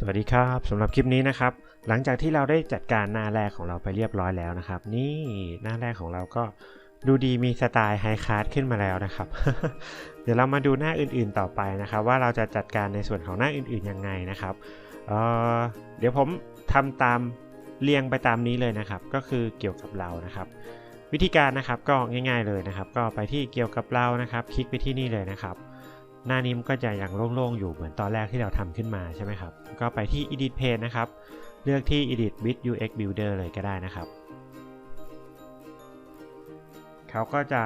สวัสดีครับสำหรับคลิปนี้นะครับ หลังจากที่เราได้จัดการหน้าแรกของเราไปเรียบร้อยแล้วนะครับ นี่หน้าแรกของเราก็ดูดีมีสไตล์ไฮคาร์ดขึ้นมาแล้วนะครับ เดี๋ยวเรามาดูหน้าอื่นๆต่อไปนะครับ ว่าเราจะจัดการในส่วนของหน้าอื่นๆยังไงนะครับเเดี๋ยวผมทำตามเรียงไปตามนี้เลยนะครับ ก็คือเกี่ยวกับเรานะครับ วิธีการนะครับก็ง่าย ๆเลยนะครับ ก็ไปที่เกี่ยวกับเรานะครับ คลิกไปที่นี่เลยนะครับ หน้านี้มันก็จะยังโล่งๆ อยู่เหมือนตอนแรกที่เราทำขึ้นมาใช่ไหมครับ ก็ไปที่ edit page นะครับ เลือกที่ edit with UX builder เลยก็ได้นะครับ เขาก็จะ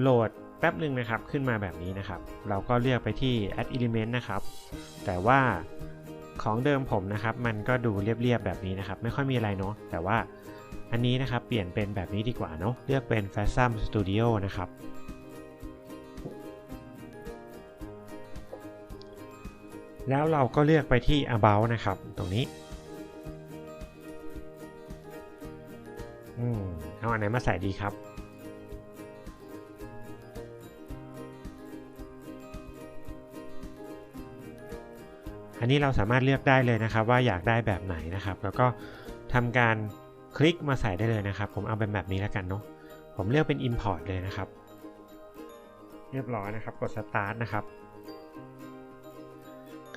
โหลดแป๊บหนึ่งนะครับขึ้นมาแบบนี้นะครับ เราก็เลือกไปที่ add element นะครับ แต่ว่าของเดิมผมนะครับ มันก็ดูเรียบๆแบบนี้นะครับ ไม่ค่อยมีอะไรเนาะแต่ว่าอันนี้นะครับเปลี่ยนเป็นแบบนี้ดีกว่าเนาะเลือกเป็น Phasm Studio นะครับ แล้วเราก็เลือกไปที่ about นะครับ ตรงนี้อืมเอาอันไหนมาใส่ดีครับ อันนี้เราสามารถเลือกได้เลยนะครับ ว่าอยากได้แบบไหนนะครับ แล้วก็ทำการคลิกมาใส่ได้เลยนะครับ ผมเอาเป็นแบบนี้แล้วกันเนาะผมเลือกเป็น import เลยนะครับ เรียบร้อยนะครับ กด start นะครับ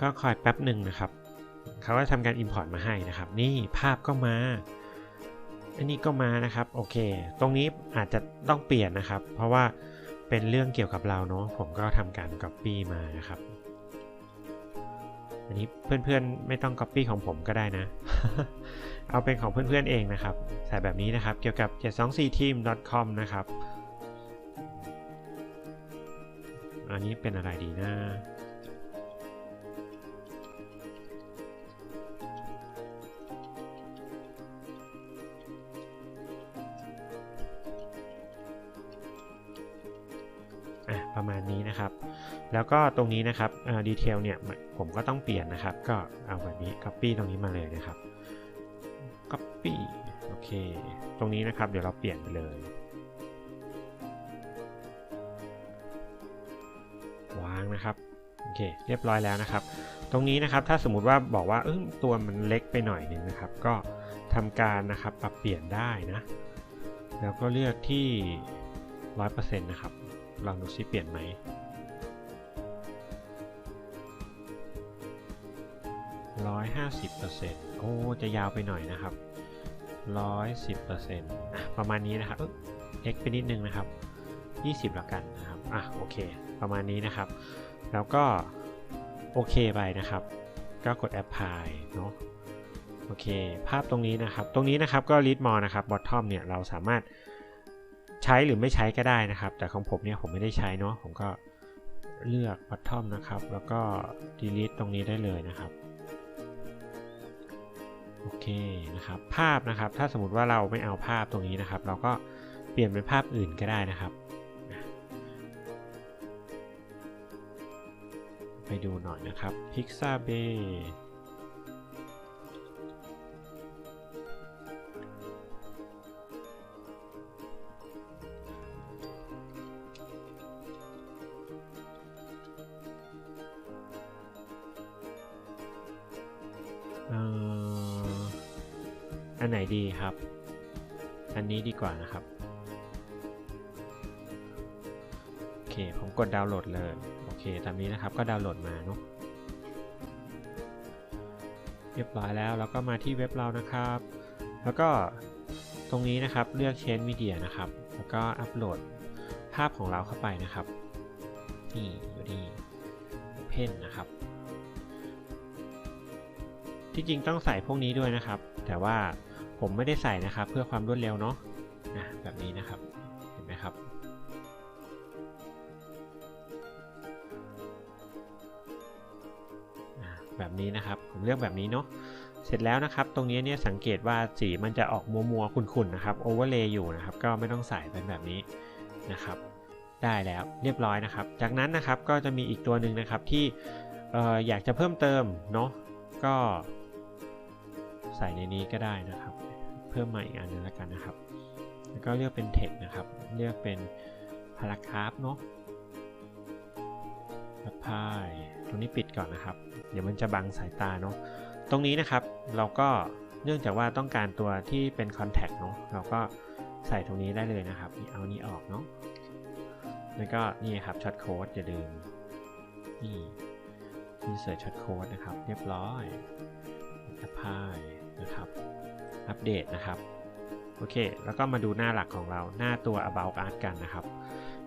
ก็คอยแป๊บหนึ่งนะครับเขาก็ทำการ Import มาให้นะครับ นี่ภาพก็มา อันนี้ก็มานะครับ โอเค ตรงนี้อาจจะต้องเปลี่ยนนะครับ เพราะว่าเป็นเรื่องเกี่ยวกับเราเนาะผมก็ทำการ Copy มานะครับ อันนี้เพื่อนๆไม่ต้อง Copy ของผมก็ได้นะ เอาเป็นของเพื่อนๆเองนะครับ ใส่แบบนี้นะครับ เกี่ยวกับ 724team.com นะครับ อันนี้เป็นอะไรดีนะ ประมาณนี้นะครับ แล้วก็ตรงนี้นะครับดีเทลเนี่ยผมก็ต้องเปลี่ยนนะครับ ก็เอาแบบนี้ Copy ตรงนี้มาเลยนะครับ Copy โอเค ตรงนี้นะครับ เดี๋ยวเราเปลี่ยนไปเลย วางนะครับโอเคเรียบร้อยแล้วนะครับ ตรงนี้นะครับถ้าสมมติว่าบอกว่าเออตัวมันเล็กไปหน่อยนึงนะครับ ก็ทำการนะครับปรับเปลี่ยนได้นะ แล้วก็เลือกที่ 100%นะครับ ลองดูซิเปลี่ยนไหมร้อยห้าสิบเปอร์เซ็นต์โอ้ จะยาวไปหน่อยนะครับร้อยสิบเปอร์เซ็นต์ประมาณนี้นะครับเอ็กไปนิดนึงนะครับยี่สิบละกันนะครับ อะ โอเค ประมาณนี้นะครับ แล้วก็ โอเคไปนะครับ ก็กด apply เนาะโอเค ภาพตรงนี้นะครับ ตรงนี้นะครับก็ read more นะครับ bottom เนี่ย เราสามารถ ใช้หรือไม่ใช้ก็ได้นะครับ แต่ของผมเนี่ยผมไม่ได้ใช้เนาะผมก็เลือก bottom นะครับ แล้วก็ delete ตรงนี้ได้เลยนะครับโอเคนะครับ ภาพนะครับ ถ้าสมมติว่าเราไม่เอาภาพตรงนี้นะครับ เราก็เปลี่ยนเป็นภาพอื่นก็ได้นะครับ ไปดูหน่อยนะครับ Pixabay อันไหนดีครับ อันนี้ดีกว่านะครับ โอเค ผมกดดาวน์โหลดเลย โอเค ตามนี้นะครับ ก็ดาวน์โหลดมาเนาะ เรียบร้อยแล้ว แล้วก็มาที่เว็บเรานะครับ แล้วก็ตรงนี้นะครับ เลือก Change Media นะครับ แล้วก็อัปโหลดภาพของเราเข้าไปนะครับ นี่อยู่นี่ Open นะครับ ที่จริงต้องใส่พวกนี้ด้วยนะครับ แต่ว่า ผมไม่ได้ใส่นะครับ เพื่อความรวดเร็วเนาะนะแบบนี้นะครับ เห็นไหมครับ แบบนี้นะครับ ผมเลือกแบบนี้เนาะ เสร็จแล้วนะครับ ตรงนี้เนี่ยสังเกตว่าสีมันจะออกมัวมัวขุ่นๆนะครับ โอเวอร์เลย์อยู่นะครับ ก็ไม่ต้องใส่เป็นแบบนี้นะครับ ได้แล้วเรียบร้อยนะครับ จากนั้นนะครับก็จะมีอีกตัวหนึ่งนะครับที่อออยากจะเพิ่มเติมเนาะ ก็ใส่ในนี้ก็ได้นะครับ เพิ่มมาอีกอันนึงแล้วกันนะครับ แล้วก็เลือกเป็น text นะครับ เลือกเป็น paragraph เนาะ apply ตรงนี้ปิดก่อนนะครับ เดี๋ยวมันจะบังสายตาเนาะ ตรงนี้นะครับเราก็เนื่องจากว่าต้องการตัวที่เป็น Contact เนาะ เราก็ใส่ตรงนี้ได้เลยนะครับ เอานี้ออกเนาะ แล้วก็นี่ครับช็อตโค้ดอย่าลืม นี่ insert ช็อตโค้ดนะครับ เรียบร้อย apply นะครับ อัปเดตนะครับโอเค แล้วก็มาดูหน้าหลักของเราหน้าตัว about art กันนะครับ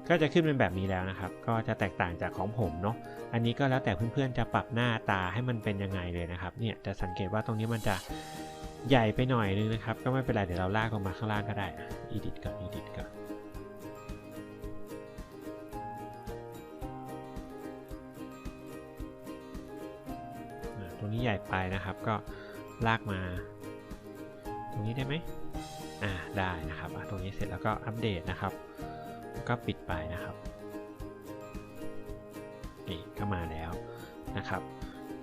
ก็จะขึ้นเป็นแบบนี้แล้วนะครับ ก็จะแตกต่างจากของผมเนาะอันนี้ก็แล้วแต่เพื่อนๆจะปรับหน้าตาให้มันเป็นยังไงเลยนะครับเนี่ยจะสังเกตว่าตรงนี้มันจะใหญ่ไปหน่อยนึงนะครับ ก็ไม่เป็นไรเดี๋ยวเราลากลงมาข้างล่างก็ได้นะ edit ก่อน edit ก่อนตรงนี้ใหญ่ไปนะครับก็ลากมา ตรงนี้ได้ไหมอ่าได้นะครับอะตรงนี้เสร็จแล้วก็อัปเดตนะครับ แล้วก็ปิดไปนะครับนี่ก็มาแล้วนะครับ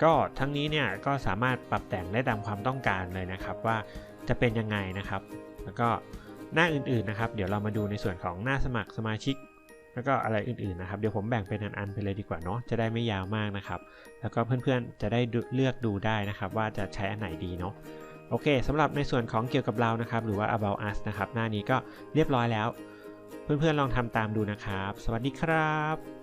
ก็ทั้งนี้เนี่ยก็สามารถปรับแต่งได้ตามความต้องการเลยนะครับ ว่าจะเป็นยังไงนะครับ แล้วก็หน้าอื่นๆนะครับ เดี๋ยวเรามาดูในส่วนของหน้าสมัครสมาชิก แล้วก็อะไรอื่นๆนะครับ เดี๋ยวผมแบ่งเป็นอันๆไปเลยดีกว่าเนาะจะได้ไม่ยาวมากนะครับ แล้วก็เพื่อนๆจะได้เลือกดูได้นะครับ ว่าจะใช้อันไหนดีเนาะ โอเคสำหรับในส่วนของเกี่ยวกับเรานะครับ หรือว่า about us นะครับ หน้านี้ก็เรียบร้อยแล้ว เพื่อนๆลองทำตามดูนะครับ สวัสดีครับ